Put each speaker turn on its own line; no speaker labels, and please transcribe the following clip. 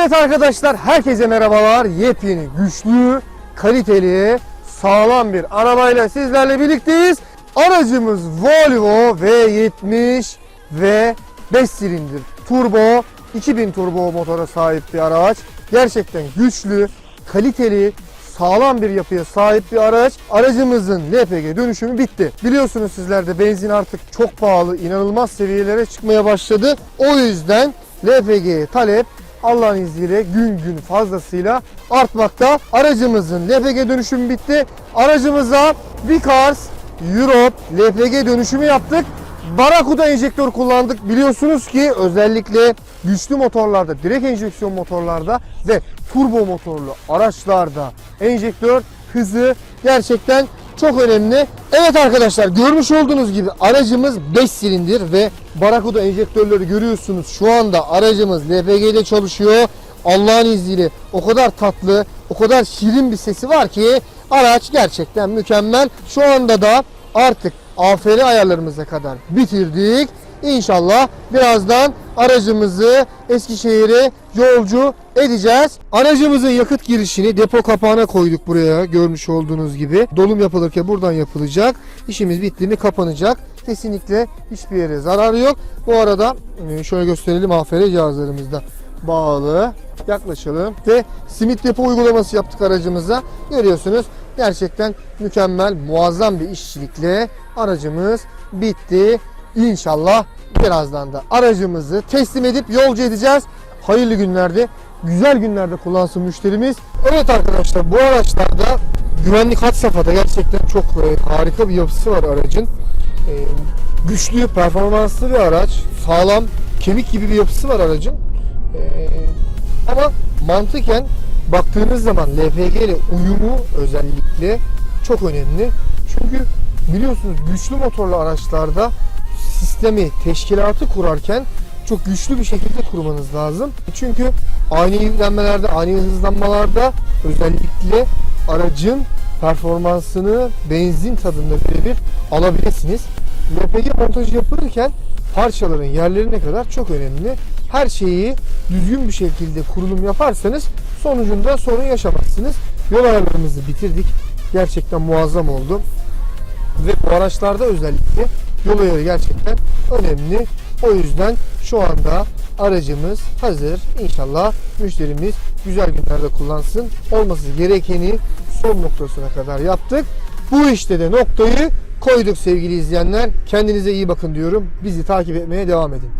Evet arkadaşlar herkese merhabalar. Yepyeni, güçlü, kaliteli, sağlam bir arabayla sizlerle birlikteyiz. Aracımız Volvo V70 ve 5 silindir turbo 2000 turbo motora sahip bir araç. Gerçekten güçlü, kaliteli, sağlam bir yapıya sahip bir araç. Aracımızın LPG dönüşümü bitti. Biliyorsunuz sizler de benzin artık çok pahalı, inanılmaz seviyelere çıkmaya başladı. O yüzden LPG'ye talep Allah'ın izniyle gün gün fazlasıyla artmakta. Aracımızın LPG dönüşümü bitti. Aracımıza Vicars Europe LPG dönüşümü yaptık. Barakuda enjektör kullandık. Biliyorsunuz ki özellikle güçlü motorlarda, direkt enjeksiyon motorlarda ve turbo motorlu araçlarda enjektör hızı gerçekten çok önemli. Evet arkadaşlar görmüş olduğunuz gibi aracımız 5 silindir ve Barakuda enjektörleri görüyorsunuz. Şu anda aracımız LPG ile çalışıyor. Allah'ın izniyle o kadar tatlı, o kadar şirin bir sesi var ki araç gerçekten mükemmel. Şu anda da artık AFR ayarlarımıza kadar bitirdik. İnşallah birazdan aracımızı Eskişehir'e yolcu edeceğiz. Aracımızın yakıt girişini depo kapağına koyduk buraya görmüş olduğunuz gibi. Dolum yapılırken buradan yapılacak. İşimiz bittiğinde kapanacak. Kesinlikle hiçbir yere zararı yok. Bu arada e, şöyle gösterelim AFR cihazlarımızda bağlı. Yaklaşalım ve simit depo uygulaması yaptık aracımıza. Görüyorsunuz gerçekten mükemmel, muazzam bir işçilikle aracımız bitti. İnşallah birazdan da aracımızı teslim edip yolcu edeceğiz. Hayırlı günlerde, güzel günlerde kullansın müşterimiz. Evet arkadaşlar bu araçlarda güvenlik had safhada gerçekten çok e, harika bir yapısı var aracın. E, güçlü, performanslı bir araç. Sağlam, kemik gibi bir yapısı var aracın. E, ama mantıken baktığınız zaman LPG ile uyumu özellikle çok önemli. Çünkü biliyorsunuz güçlü motorlu araçlarda sistemi, teşkilatı kurarken çok güçlü bir şekilde kurmanız lazım. Çünkü ani yüklenmelerde, ani hızlanmalarda özellikle aracın performansını benzin tadında birebir alabilirsiniz. LPG montajı yapılırken parçaların yerlerine kadar çok önemli. Her şeyi düzgün bir şekilde kurulum yaparsanız sonucunda sorun yaşamazsınız. Yol ayarlarımızı bitirdik. Gerçekten muazzam oldu. Ve bu araçlarda özellikle yol ayarı gerçekten önemli. O yüzden şu anda aracımız hazır. İnşallah müşterimiz güzel günlerde kullansın. Olması gerekeni son noktasına kadar yaptık. Bu işte de noktayı koyduk sevgili izleyenler. Kendinize iyi bakın diyorum. Bizi takip etmeye devam edin.